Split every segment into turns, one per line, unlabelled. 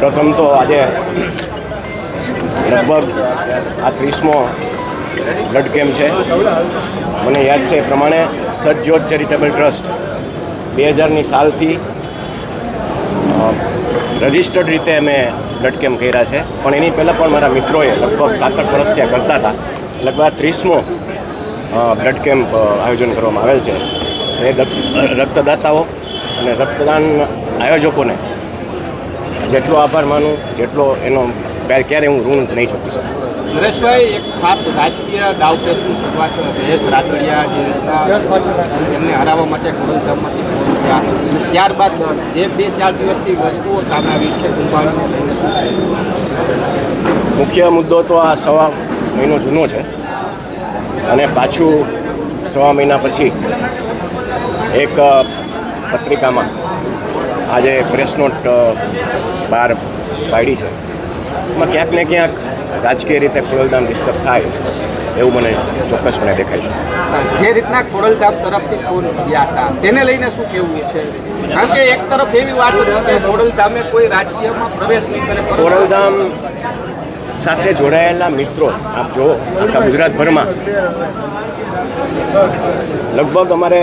પ્રથમ તો આજે લગભગ આ ત્રીસમો બ્લડ કેમ્પ છે. મને યાદ છે એ પ્રમાણે સજ્જોત ચેરિટેબલ ટ્રસ્ટ બે હજારની સાલથી રજિસ્ટર્ડ રીતે અમે બ્લડ કેમ્પ કર્યા છે. પણ એની પહેલાં પણ મારા મિત્રોએ લગભગ સાત આઠ વર્ષ ત્યાં કરતા હતા. લગભગ ત્રીસમો બ્લડ કેમ્પ આયોજન કરવામાં આવેલ છે. એ રક્તદાતાઓ અને રક્તદાન આયોજકોને જેટલો આભાર માનું જેટલો એનો ક્યારે ક્યારે હું ઋણ નહીં ચૂકી શકું.
નરેશભાઈ એક ખાસ રાજકીય દાવપેચની શરૂઆત જયેશ રાદડિયા જે એમને હરાવવા માટે અને ત્યારબાદ જે બે ચાર દિવસથી વસ્તુઓ સામે આવી છે
મુખ્ય મુદ્દો તો આ સવા મહિનો જૂનો છે. અને પાછું સવા મહિના પછી એક પત્રિકામાં આજે પ્રેસ નોટ બહાર પાડી છે. એમાં ક્યાંક ને ક્યાંક રાજકીય રીતે ખોડલધામ ડિસ્ટર્બ થાય એવું મને ચોક્કસપણે દેખાય છે.
જે રીતના ખોડલધામ તરફથી ફોન ગયા હતા તેને લઈને શું કહેવું છે? કારણ કે એક તરફ એવી વાત હતી કે ખોડલધામે કોઈ રાજકીયમાં પ્રવેશ નહીં કરે
ખોડલધામ સાથે જોડાયેલા મિત્રો આપ જુઓ આખા ગુજરાતભરમાં. લગભગ અમારે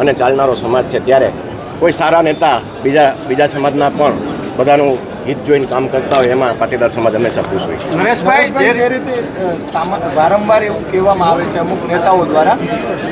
અને ચાલનારો સમાજ છે ત્યારે કોઈ સારા નેતા બીજા બીજા સમાજના પણ બધાનું હિત જોઈને કામ કરતા હોય એમાં પાટીદાર સમાજ હંમેશા ખુશ હોય છે.
નરેશભાઈ જે રીતે વારંવાર એવું કહેવામાં આવે છે અમુક નેતાઓ દ્વારા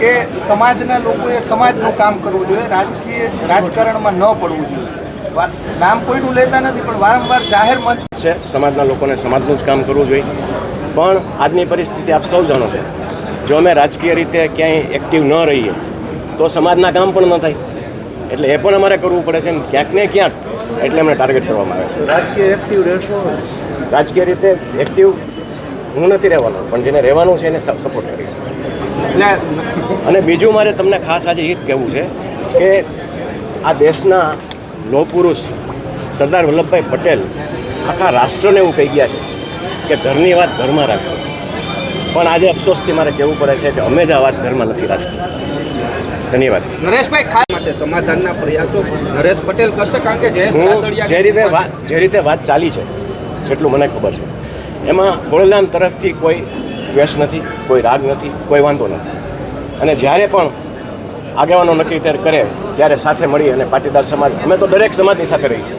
કે સમાજના લોકોએ સમાજનું કામ કરવું જોઈએ રાજકીય રાજકારણમાં ન પડવું જોઈએ. નામ કોઈનું લેતા નથી પણ વારંવાર જાહેર મંચ
છે સમાજના લોકોને સમાજનું જ કામ કરવું જોઈએ. પણ આજની પરિસ્થિતિ આપ સૌ જાણો છો. જો અમે રાજકીય રીતે ક્યાંય એક્ટિવ ન રહીએ તો સમાજના કામ પણ ન થાય. એટલે એ પણ અમારે કરવું પડે છે ને ક્યાંક ને ક્યાંક. એટલે અમને ટાર્ગેટ કરવામાં આવે છે.
રાજકીય એક્ટિવ રહેશો?
રાજકીય રીતે એક્ટિવ હું નથી રહેવાનો પણ જેને રહેવાનું છે એને સપોર્ટ કરીશ.
એટલે
અને બીજું મારે તમને ખાસ આજે એ જ કહેવું છે કે આ દેશના લોહ પુરુષ સરદાર વલ્લભભાઈ પટેલ આખા રાષ્ટ્રને એવું કહી ગયા છે કે ઘરની વાત ઘરમાં રાખો. પણ આજે અફસોસથી મારે કહેવું પડે છે કે અમે જ આ વાત ઘરમાં નથી રાખી ધન્યવાદ.
નરેશભાઈ ખાસ માટે સમાધાનના પ્રયાસો નરેશ પટેલ કરશે કારણ કે
જે રીતે વાત જે રીતે વાત ચાલી છે જેટલું મને ખબર છે. એમાં ખોડલધામ તરફથી કોઈ દ્વેષ નથી કોઈ રાગ નથી કોઈ વાંધો નથી. અને જ્યારે પણ આગેવાનો નક્કી ત્યારે કરે ત્યારે સાથે મળી અને પાટીદાર સમાજ અમે તો દરેક સમાજની સાથે રહી છે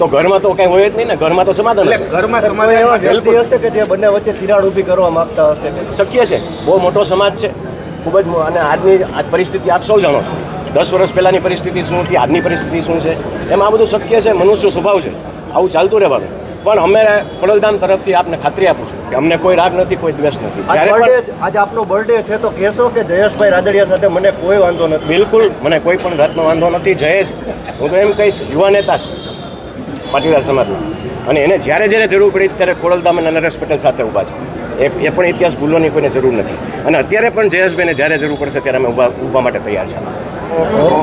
તો ઘરમાં તો કંઈ હોય જ નહીં ને ઘરમાં તો સમાધાન.
એટલે ઘરમાં સમાધાન
એવા વ્યક્તિ હશે કે જે બંને વચ્ચે તિરાડ ઊભી કરવા માંગતા હશે
શક્ય છે. બહુ મોટો સમાજ છે. ખૂબ જ અને આજની આજ પરિસ્થિતિ આપ સૌ જાણો છો. દસ વર્ષ પહેલાંની પરિસ્થિતિ શું હતી? આજની પરિસ્થિતિ શું છે? એમાં આ બધું શક્ય છે. મનુષ્ય સ્વભાવ છે. આવું ચાલતું રહેવાનું. પણ અમે પડલધામ તરફથી આપને ખાતરી આપું છું કે અમને કોઈ રાગ નથી કોઈ દ્વેષ નથી.
આજે આપનો બર્થડે છે તો કહેશો કે જયેશભાઈ રાદડિયા સાથે મને કોઈ વાંધો નથી.
બિલકુલ. મને કોઈ પણ જાતનો વાંધો નથી. જયેશ હું તો એમ કહીશ યુવા નેતા છે. પાટીદાર સમાજના. અને એને જ્યારે જ્યારે જરૂર પડી છે ત્યારે ખોડલધામ અને નરેશ પટેલ સાથે ઊભા છે. એ એ પણ ઇતિહાસ ભૂલવાની કોઈને જરૂર નથી. અને અત્યારે પણ જયેશભાઈને જ્યારે જરૂર પડશે ત્યારે અમે ઊભા ઊભા માટે તૈયાર છે.